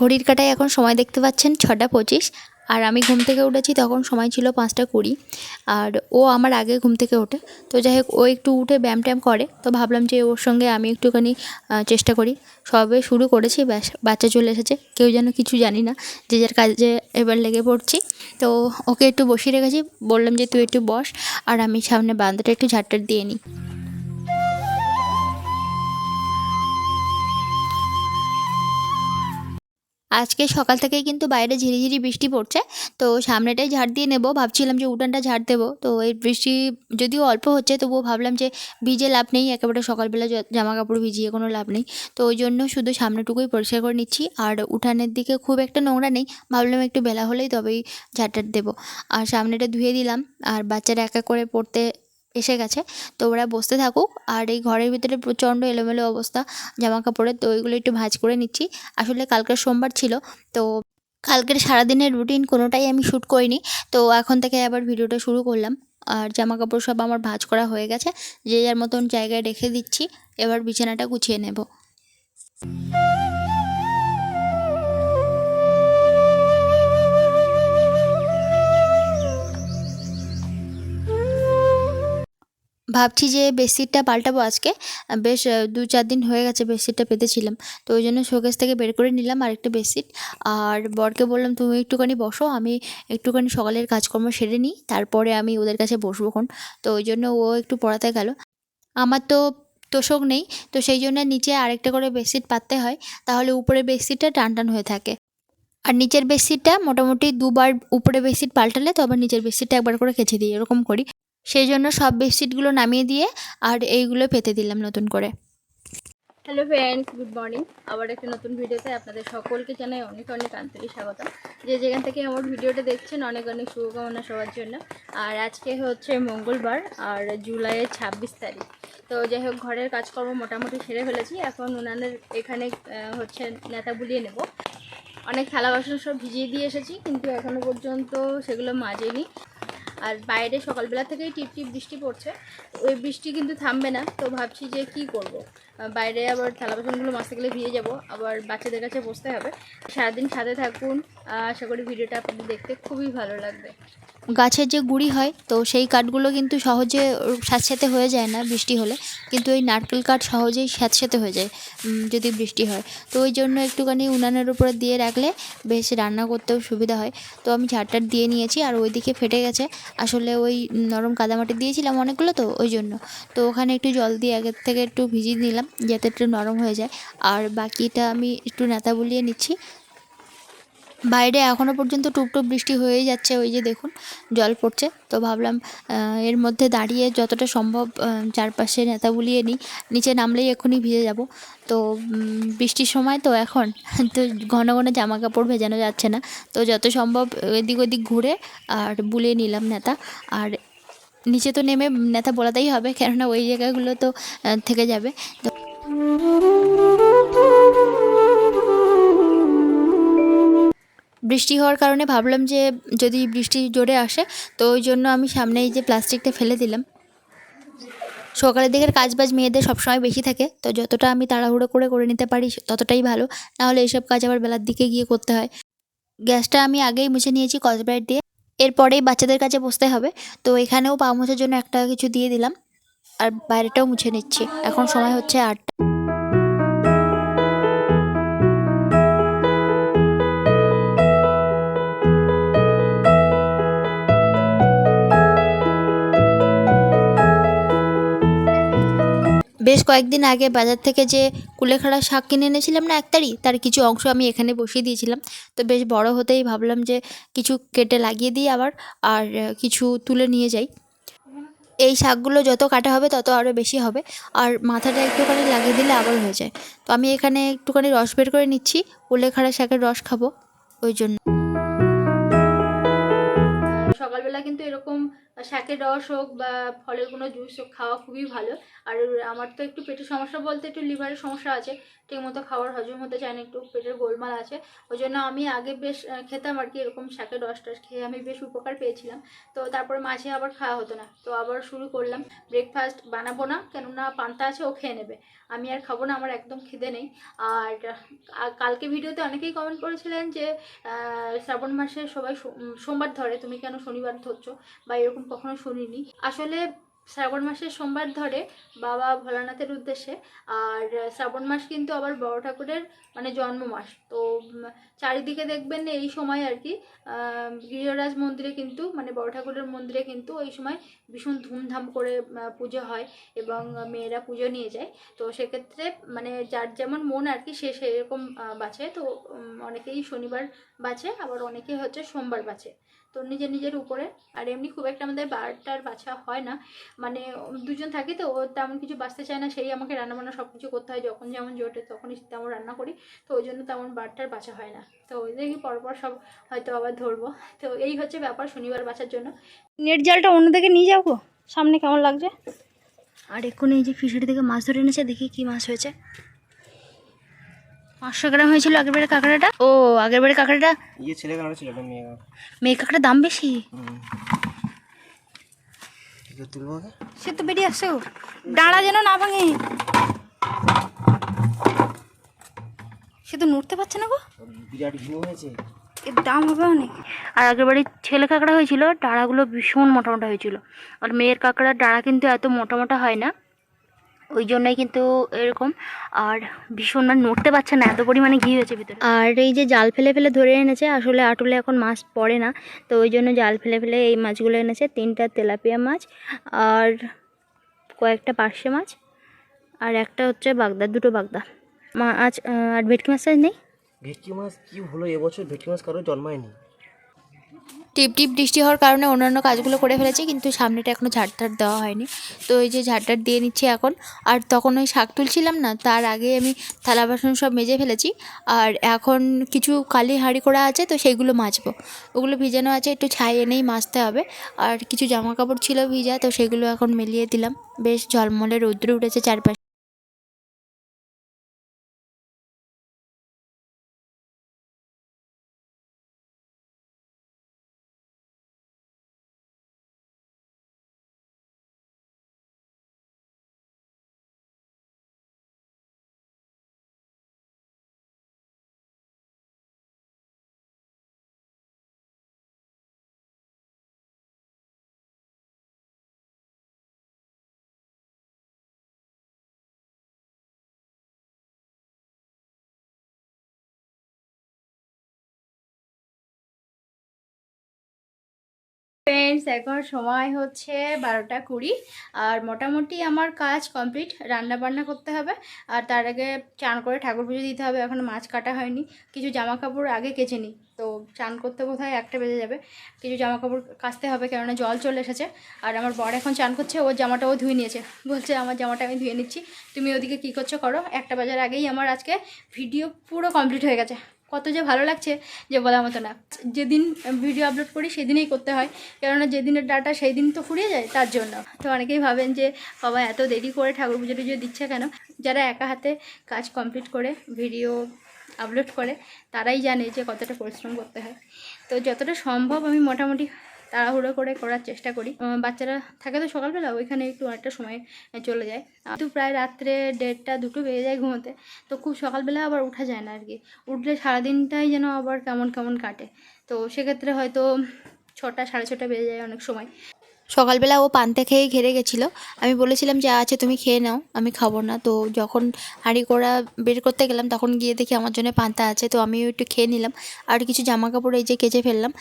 ঘড়ির কাটায় এখন সময় দেখতে পাচ্ছেন ছটা পঁচিশ। আর আমি ঘুম থেকে উঠেছি তখন সময় ছিল পাঁচটা কুড়ি। আর ও আমার আগে ঘুম থেকে ওঠে। তো যাই হোক, ও একটু উঠে ব্যায়াম ট্যায়াম করে। তো ভাবলাম যে ওর সঙ্গে আমি একটুখানি চেষ্টা করি। সবে শুরু করেছি, ব্যাস, বাচ্চা চলে এসেছে। কেউ যেন কিছু জানি না, যে যার কাজে এবার লেগে পড়ছি। তো ওকে একটু বসিয়ে রেখেছি। বললাম যে তুই একটু বস, আর আমি সামনে বান্দাটা একটু ঝাড়টার দিয়ে নিই। আজকে সকাল থেকেই কিন্তু বাইরে ঝিরিঝিরি বৃষ্টি পড়ছে। তো সামনেটাই ঝাড় দিয়ে নেব। ভাবছিলাম যে উঠানটা ঝাড় দেবো। তো এই বৃষ্টি যদিও অল্প হচ্ছে, তবুও ভাবলাম যে ভিজে লাভ নেই। একেবারে সকালবেলা জামা কাপড় ভিজিয়ে কোনো লাভ নেই। তো ওই জন্য শুধু সামনেটুকুই পরিষ্কার করে নিচ্ছি। আর উঠানের দিকে খুব একটা নোংরা নেই। ভাবলাম একটু বেলা হলেই তবেই ঝাড় টাড় দেবো। আর সামনেটা ধুয়ে দিলাম। আর বাচ্চারা এক এক করে পড়তে এসে গেছে। তো ওরা বসতে থাকুক। আর এই ঘরের ভিতরে প্রচণ্ড এলোমেলো অবস্থা। জামা কাপড়ের তো ওইগুলো একটু ভাঁজ করে নিচ্ছি। আসলে কালকের সোমবার ছিল। তো কালকের সারাদিনের রুটিন কোনোটাই আমি শ্যুট করিনি। তো এখন থেকে আবার ভিডিওটা শুরু করলাম। আর জামা কাপড় সব আমার ভাঁজ করা হয়ে গেছে। যে যার মতন জায়গায় রেখে দিচ্ছি। এবার বিছানাটা গুছিয়ে নেব। ভাবছি যে বেডশিটটা পাল্টাবো আজকে। বেশ দু চার দিন হয়ে গেছে বেডশিটটা পেতেছিলাম। তো ওই জন্য শোকেস থেকে বের করে নিলাম আরেকটা বেডশিট। আর বরকে বললাম, তুমি একটুখানি বসো, আমি একটুখানি সকালের কাজকর্ম সেরে নিই, তারপরে আমি ওদের কাছে বসবো খন তো ওই জন্য ও একটু পড়াতে গেল। আমার তো তোষক নেই, তো সেই জন্য নিচে আরেকটা করে বেডশিট পাততে হয়, তাহলে উপরে বেডশিটটা টান টান হয়ে থাকে। আর নিচের বেডশিটটা মোটামুটি দুবার উপরে বেডশিট পাল্টালে তো আবার নিচের বেডশিটটা একবার করে কেচে দিই, এরকম করি। সেই জন্য সব বেডশিটগুলো নামিয়ে দিয়ে আর এইগুলো পেতে দিলাম নতুন করে। হ্যালো ফ্রেন্ডস গুড মর্নিং আবার একটা নতুন ভিডিওতে আপনাদের সকলকে জানাই অনেক অনেক আন্তরিক স্বাগত যে যেখান থেকে আমার ভিডিওটা দেখছেন, অনেক অনেক শুভকামনা সবার জন্য। আর আজকে হচ্ছে মঙ্গলবার, আর জুলাইয়ের ছাব্বিশ তারিখ। তো যাই হোক, ঘরের কাজকর্ম মোটামুটি সেরে ফেলেছি। এখন উনানের এখানে হচ্ছে নেতা বুলিয়ে নেব। অনেক থালা বাসন সব ভিজিয়ে দিয়ে এসেছি, কিন্তু এখনও পর্যন্ত সেগুলো মাজেনি। আর বাইরে সকালবেলা থেকেই টিপ টিপ বৃষ্টি পড়ছে ওই বৃষ্টি কিন্তু থামবে না, তো ভাবছি যে কি করব। বাইরে আবার থালা বাসনগুলো মাসতে গেলে ভিজে যাব। আবার বাচ্চাদের কাছে বসতে হবে। সারাদিন সাথে থাকুন। আশা করি ভিডিওটা আপনাদের দেখতে খুবই ভালো লাগবে। গাছের যে গুঁড়ি হয়, তো সেই কাঠগুলো কিন্তু সহজে স্যাঁতস্যাঁতে হয়ে যায় না বৃষ্টি হলে। কিন্তু এই নারকেল কাঠ সহজেই স্যাঁতস্যাঁতে হয়ে যায় যদি বৃষ্টি হয়। তো ওই জন্য একটুখানি উনানের উপরে দিয়ে রাখলে বেশ রান্না করতেও সুবিধা হয়। তো আমি ঝাড়টার দিয়ে নিয়েছি, আর ওইদিকে ফেটে গেছে। আসলে ওই নরম কাদামাটি দিয়েছিলাম অনেকগুলো তো, ওই জন্য। তো ওখানে একটু জল দিয়ে আগের থেকে একটু ভিজিয়ে নিলাম। যাতে একটু নরম হয়ে যায়। আর বাকিটা আমি একটু নেতা বুলিয়ে নিচ্ছি। বাইরে এখনও পর্যন্ত টুপটুপ বৃষ্টি হয়েই যাচ্ছে, ওই যে দেখুন, জল পড়ছে। তো ভাবলাম এর মধ্যে দাঁড়িয়ে যতটা সম্ভব চারপাশে নেতা বুলিয়ে নিই। নিচে নামলেই এখনই ভিজে যাব। তো বৃষ্টির সময় তো এখন, তো ঘন ঘন জামা কাপড় ভেজানো যাচ্ছে না। তো যত সম্ভব এদিক ওদিক ঘুরে আর বুলিয়ে নিলাম নেতা। আর নিচে তো নেমে নেতা বলাতেই হবে, কেননা ওই জায়গাগুলো তো থেকে যাবে। তো বৃষ্টি হওয়ার কারণে ভাবলাম যে যদি বৃষ্টি জোরে আসে, তো ওই জন্য আমি সামনে এই যে প্লাস্টিকটা ফেলে দিলাম। সকালের দিকের কাজ বাজ মেয়েদের সবসময় বেশি থাকে, তো যতটা আমি তাড়াহুড়ো করে করে নিতে পারি ততটাই ভালো। নাহলে এইসব কাজ আবার বেলার দিকে গিয়ে করতে হয়। গ্যাসটা আমি আগেই মুছে নিয়েছি কসব্রাইট দিয়ে। এরপরেই বাচ্চাদের কাছে বসতে হবে, তো এখানেও পা মোছার জন্য একটা কিছু দিয়ে দিলাম। আর বাইরেটাও মুছে নিচ্ছি। এখন সময় হচ্ছে আটটা। বেশ কয়েকদিন আগে বাজার থেকে যে কুলেখাড়া শাক কিনে এনেছিলাম না এক একতারি, তার কিছু অংশ আমি এখানে বসিয়ে দিয়েছিলাম। তো বেশ বড় হতেই ভাবলাম যে কিছু কেটে লাগিয়ে দিই আবার, আর কিছু তুলে নিয়ে যাই। এই শাকগুলো যত কাটা হবে তত আরও বেশি হবে, আর মাথাটা একটুখানি লাগিয়ে দিলে আবার হয়ে যায়। তো আমি এখানে একটুখানি রস বের করে নিচ্ছি, কুলেখাড়া শাকের রস খাব ওই জন্য। সকালবেলা কিন্তু এরকম শাকের রস হোক বা ফলের কোনো জুস হোক, খাওয়া খুবই ভালো। আর আমার তো একটু পেটের সমস্যা বলতে একটু লিভারের সমস্যা আছে। ঠিক মতো খাবার হজম হতে চায় না, একটু পেটের গোলমাল আছে। ওই জন্য আমি আগে বেশ খেতাম আর কি এরকম শাকের রস টস খেয়ে আমি বেশ উপকার পেয়েছিলাম। তো তারপরে মাঝে আবার খাওয়া হতো না। তো আবার শুরু করলাম। ব্রেকফাস্ট বানাবো না, কেননা পান্তা আছে, ও খেয়ে নেবে। আমি আর খাব না, আমার একদম খিদে নেই। আর কালকে ভিডিওতে অনেকেই কমেন্ট করেছিলেন যে শ্রাবণ মাসে সবাই সোমবার ধরে, তুমি কেন শনিবার ধরছো? বা এরকম কখনো শুনিনি। আসলে শ্রাবণ মাসের সোমবার ধরে বাবা ভোলানাথের উদ্দেশ্যে, আর শ্রাবণ মাস কিন্তু আবার বড় ঠাকুরের মানে জন্ম মাস তো চারিদিকে দেখবেন এই সময় আর কি গৃহরাজ মন্দিরে কিন্তু মানে বড় ঠাকুরের মন্দিরে কিন্তু ওই সময় ভীষণ ধুমধাম করে পুজো হয় এবং মেয়েরা পুজো নিয়ে যায়। তো সেক্ষেত্রে মানে যার যেমন মন আর কি সে সেরকম বাঁচে তো অনেকেই শনিবার বাঁচে আবার অনেকে হচ্ছে সোমবার বাঁচে তো নিজের নিজের উপরে। আর এমনি খুব একটা আমাদের বারটার বাছা হয় না। মানে দুজন থাকি তো ও তেমন কিছু বাঁচতে চায় না। সেই আমাকে রান্নাবান্না সব কিছু করতে হয়। যখন যেমন জোটে তখনই তেমন রান্না করি। তো ওই জন্য তেমন বারটার বাছা হয় না। তো ওই দেখি পরপর সব হয়তো আবার ধরবো। তো এই হচ্ছে ব্যাপার শনিবার বাঁচার জন্য। নেট জালটা অন্যদিকে নিয়ে যাব? সামনে কেমন লাগছে? আর এক্ষুনি এই যে ফিশারি থেকে মাছ ধরে এনেছে দেখি কি মাছ হয়েছে। পাঁচশো গ্রাম হয়েছিল আগের বারে কাঁকড়াটা? ও আগের বারে কাঁকড়াটা? ইয়ে ছেলে কালার ছিল মেয়ে মেয়ে কাঁকড়ার দাম বেশি? সে তো বেরিয়ে আসছে। ডাঁড়া যেন না ভাঙে। সে তো নড়তে পারছে না গো। বিরাট ভিউ হয়েছে। এর দাম হবে অনেক। আর আগের বাড়ি ছেলে কাঁকড়া হয়েছিল ডাঁড়াগুলো ভীষণ মোটা মোটা হয়েছিল। আর মেয়ের কাঁকড়ার ডাঁড়া কিন্তু এত মোটা মোটা হয় না। ওই জন্যই কিন্তু এরকম। আর ভীষণ মানে নড়তে পারছে না এত পরিমাণে ঘি হয়েছে ভিতরে। আর এই যে জাল ফেলে ফেলে ধরে এনেছে আসলে আটলে এখন মাছ পড়ে না। তো ওই জন্য জাল ফেলে ফেলে এই মাছগুলো এনেছে তিনটা তেলাপিয়া মাছ আর কয়েকটা পার্শে মাছ আর একটা হচ্ছে বাগদা দুটো বাগদা। মাছ আর ভেটকি মাছটা নেই? ভেটকি মাছ কি হলো? এবছর ভেটকি মাছ কারও জন্মায়নি। টিপ টিপ বৃষ্টি হওয়ার কারণে অন্যান্য কাজগুলো করে ফেলেছি, কিন্তু সামনেটা এখনও ঝাড়টার দেওয়া হয়নি। তো এই যে ঝাড়টার দিয়ে নিচ্ছি এখন। আর তখন ওই শাক তুলছিলাম না, তার আগে আমি থালা বাসন সব মেজে ফেলেছি। আর এখন কিছু কালি হাঁড়ি করা আছে, তো সেইগুলো মাজবো। ওগুলো ভিজানো আছে, একটু ছাই এনেই মাজতে হবে। আর কিছু জামা কাপড় ছিল ভিজা, তো সেগুলো এখন মেলিয়ে দিলাম। বেশ ঝলমলে রৌদ্র উঠেছে চারপাশে। এখন সময় হচ্ছে বারোটা কুড়ি। আর মোটামুটি আমার কাজ কমপ্লিট রান্না বান্না করতে হবে। আর তার আগে চান করে ঠাকুর পুজো দিতে হবে, এখন মাছ কাটা হয়নি। কিছু জামা কাপড় আগে কেচে নিই। তো চান করতে বোধহয় একটা বেজে যাবে। কিছু জামা কাপড় কাচতে হবে, কেননা জল চলে এসেছে। আর আমার বর এখন চান করছে, ওর জামাটাও ধুয়ে নিয়েছে। বলছে, আমার জামাটা আমি ধুয়ে নিচ্ছি। তুমি ওদিকে কী করছ করো? একটা বাজার আগেই আমার আজকে ভিডিও পুরো কমপ্লিট হয়ে গেছে। কত যে ভালো লাগছে যে বলার মতো না। যেদিন ভিডিও আপলোড করি সেদিনেই করতে হয়, কেননা যেদিনের ডাটা সেই দিন তো ফুরিয়ে যায় তার জন্য। তো অনেকেই ভাবেন যে, বাবা এত দেরি করে ঠাকুর পুজো টুজো দিচ্ছে কেন? যারা একা হাতে কাজ কমপ্লিট করে ভিডিও আপলোড করে, তারাই জানে যে কতটা পরিশ্রম করতে হয়। তো যতটা সম্ভব আমি মোটামুটি তাড়াহুড়ো করে করার চেষ্টা করি। বাচ্চারা থাকে তো সকালবেলা, ওইখানে একটু অনেকটা সময় চলে যায়। তো প্রায় রাত্রে দেড়টা, দুটো বেজে যায় ঘুমোতে, তো খুব সকালবেলা আবার উঠা যায় না আর কি উঠলে সারাদিনটাই যেন আবার কেমন কেমন কাটে। তো সেক্ষেত্রে হয়তো ছটা, সাড়ে ছটা বেজে যায় অনেক সময়। সকালবেলা ও পান্তা খেয়ে ঘেরে গেছিল। আমি বলেছিলাম যে আছে তুমি খেয়ে নাও, আমি খাব না। তো যখন হাঁড়ি কড়া বের করতে গেলাম, তখন গিয়ে দেখি আমার জন্য পান্তা আছে, তো আমিও একটু খেয়ে নিলাম। আর কিছু জামা কাপড় এই যে কেচে ফেললাম।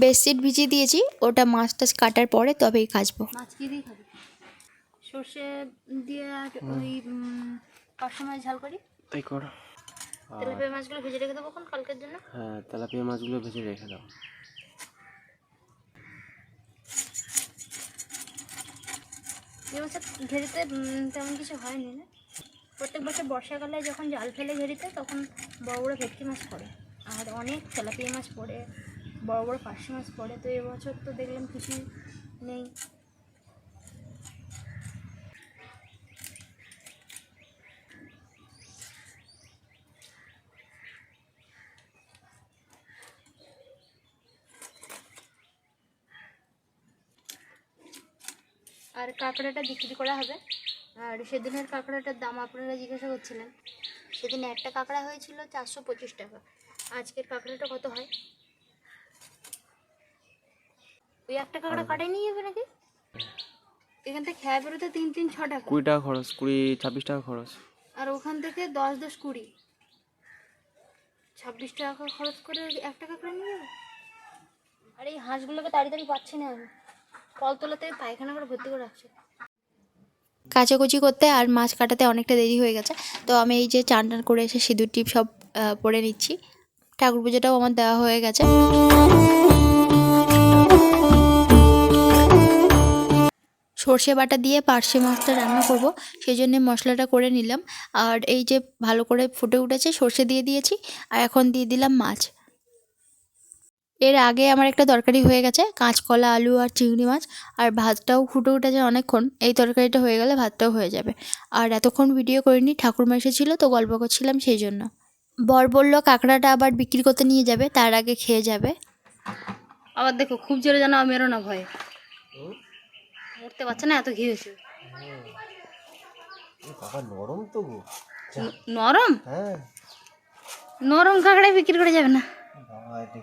বেডশিট ভিজিয়ে দিয়েছি ওটা মাছ টাছ কাটার পরে তবেই কাচবো মাছ কি দিয়ে খাবি? সর্ষে দিয়ে আর ওই পাঁচশো মাছ ঝাল করি। তাই কর। তেলাপিয়া মাছগুলো ভেজে রেখে দেবো কোন কালকের জন্য। হ্যাঁ তেলাপিয়া মাছগুলো ভেজে রেখে দাও। এই বছর ঘেরিতে তেমন কিছু হয়নি না। প্রত্যেক বছর বর্ষাকালে যখন জাল ফেলে ঘেরিতে তখন বড় বড় ভেটকি মাছ পড়ে। আর অনেক তেলাপিয়া মাছ পড়ে। বড় বড় পার্শে মাছ পড়ে তো এবছর তো দেখলাম কিছু নেই। আর কাঁকড়াটা বিক্রি করা হবে। আর সেদিনের কাঁকড়াটার দাম আপনারা জিজ্ঞাসা করছিলেন। সেদিন একটা কাঁকড়া হয়েছিল চারশো পঁচিশ টাকা। আজকের কাঁকড়াটা কত হয়? ওই একটা কাঁকড়া কাটাই নিয়ে যাবে নাকি এখান থেকে খেয়া বেরোতে তিন তিন ছ টাকা। কুড়ি টাকা খরচ কুড়ি ছাব্বিশ টাকা খরচ। আর ওখান থেকে দশ দশ কুড়ি। ছাব্বিশ টাকা খরচ করে একটা কাঁকড়া নিয়ে যাবে আর এই হাঁসগুলোকে তাড়াতাড়ি পাচ্ছি না। আমি কলতলাতে পায়খানা করে ভর্তি করে রাখছে। কাচাকুচি করতে আর মাছ কাটাতে অনেকটা দেরি হয়ে গেছে। তো আমি এই যে চান টান করে এসে সিঁদুর টিপ সব পরে নিচ্ছি। ঠাকুর পুজোটাও আমার দেওয়া হয়ে গেছে। সর্ষে বাটা দিয়ে পার্শে মাছটা রান্না করব সেই জন্য মশলাটা করে নিলাম। আর এই যে ভালো করে ফুটে উঠেছে, সর্ষে দিয়ে দিয়েছি, আর এখন দিয়ে দিলাম মাছ। এর আগে আমার একটা তরকারি হয়ে গেছে, কাঁচকলা, আলু আর চিংড়ি মাছ, আর ভাতটাও ফুটে উঠেছে অনেকক্ষণ। এই তরকারিটা হয়ে গেলে ভাতটাও হয়ে যাবে। আর এতক্ষণ ভিডিও করিনি, ঠাকুরমা এসেছিল, তো গল্প করছিলাম সেই জন্য। বর বলল, কাঁকড়াটা আবার বিক্রি করতে নিয়ে যাবে, তার আগে খেয়ে যাবে। আবার দেখো, খুব জোরে যেন মেরো না ভয়ে মরতে পারছে না এত ঘি হয়েছে। নরম তো গো। নরম? হ্যাঁ। নরম কাঁকড়াই বিক্রি করে যাবে না। তো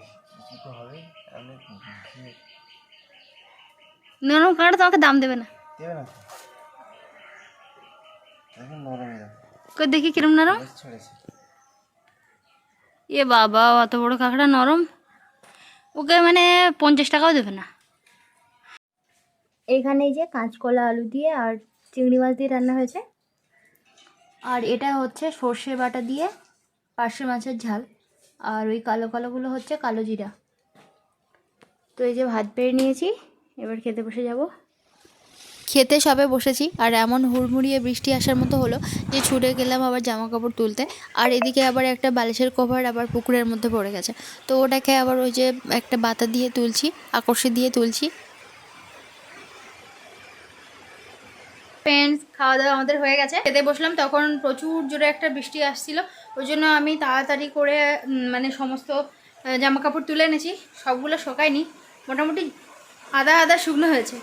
নরম কাঁকড়া তোমাকে দাম দেবে না। দেবে না তো? কই দেখি কিরম নরম? এ বাবা অত বড় কাঁকড়া নরম। ওকে মানে পঞ্চাশ টাকাও দেবে না। এখানে এই যে কাঁচকলা আলু দিয়ে আর চিংড়ি মাছ দিয়ে রান্না হয়েছে। আর এটা হচ্ছে সর্ষে বাটা দিয়ে পার্শে মাছের ঝাল। আর ওই কালো কালোগুলো হচ্ছে কালো জিরা। তো এই যে ভাত পেরে নিয়েছি, এবার খেতে বসে যাব। খেতে সবে বসেছি, আর এমন হুড়মুড়িয়ে বৃষ্টি আসার মতো হলো যে ছুটে গেলাম আবার জামা কাপড় তুলতে। আর এদিকে আবার একটা বালিশের কভার আবার পুকুরের মধ্যে পড়ে গেছে। তো ওটাকে আবার ওই যে একটা বাতা দিয়ে তুলছি, আকর্ষে দিয়ে তুলছি। ফ্রেন্ডস খাওয়া দাওয়া আমাদের হয়ে গেছে। খেতে বসলাম, তখন প্রচুর জোরে একটা বৃষ্টি আসছিল। ওই জন্য আমি তাড়াতাড়ি করে মানে সমস্ত জামা কাপড় তুলে এনেছি। সবগুলো শোকায়নি। মোটামুটি আদা আদা শুকনো হয়েছে।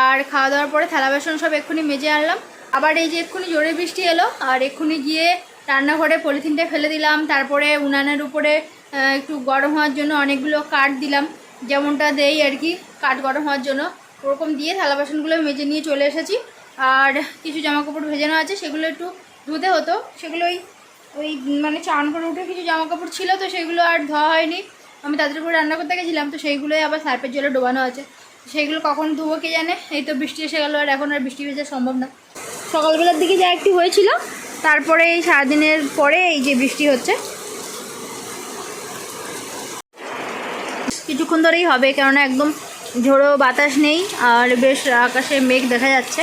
আর খাওয়া দাওয়ার পরে থালা বাসন সব এক্ষুনি মেজে আনলাম। আবার এই যে এক্ষুনি জোরে বৃষ্টি এলো, আর এক্ষুনি গিয়ে রান্নাঘরে পলিথিনটা ফেলে দিলাম। তারপরে উনানের উপরে একটু গরম হওয়ার জন্য অনেকগুলো কাঠ দিলাম। যেমনটা দেই আর কি, কাঠ গরম হওয়ার জন্য। ওরকম দিয়ে থালা বাসনগুলো মেজে নিয়ে চলে এসেছি। আর কিছু জামা কাপড় ভেজানো আছে, সেগুলো একটু ধুতে হতো। সেগুলোই ওই মানে চান করে উঠে কিছু জামা কাপড় ছিল তো সেগুলো আর ধোয়া হয়নি। আমি তাদের উপরে রান্না করতে গেছিলাম তো সেইগুলোই আবার সার্পের জলে ডোবানো আছে। সেইগুলো কখন ধুবো কে জানে? এই তো বৃষ্টি এসে গেলো আর এখন আর বৃষ্টি ভেজা সম্ভব না। সকালবেলার দিকে যা একটু হয়েছিল, তারপরে এই সারাদিনের পরে এই যে বৃষ্টি হচ্ছে। কিছুক্ষণ ধরেই হবে, কেননা একদম ঝোড়ো বাতাস নেই আর বেশ আকাশে মেঘ দেখা যাচ্ছে।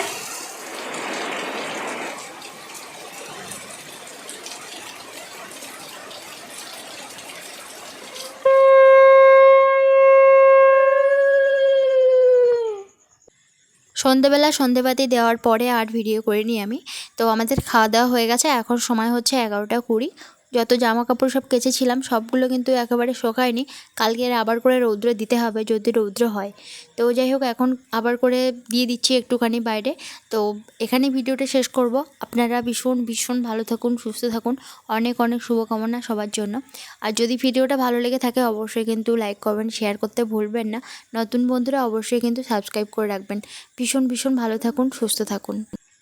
সন্ধেবেলা সন্ধেবাতি দেওয়ার পরে আর ভিডিও করিনি আমি। তো আমাদের খাওয়া দাওয়া হয়ে গেছে, এখন সময় হচ্ছে এগারোটা কুড়ি। যত জামা কাপড় সব কেচেছিলাম, সবগুলো কিন্তু একেবারে শোকায়নি। কালকে আবার করে রৌদ্রে দিতে হবে যদি রৌদ্র হয়। তো যাই হোক, এখন আবার করে দিয়ে দিচ্ছি একটুখানি বাইরে। তো এখানে ভিডিওটা শেষ করব। আপনারা ভীষণ ভীষণ ভালো থাকুন, সুস্থ থাকুন। অনেক অনেক শুভকামনা সবার জন্য। আর যদি ভিডিওটা ভালো লেগে থাকে, অবশ্যই কিন্তু লাইক করবেন, শেয়ার করতে ভুলবেন না। নতুন বন্ধুরা অবশ্যই কিন্তু সাবস্ক্রাইব করে রাখবেন। ভীষণ ভীষণ ভালো থাকুন, সুস্থ থাকুন।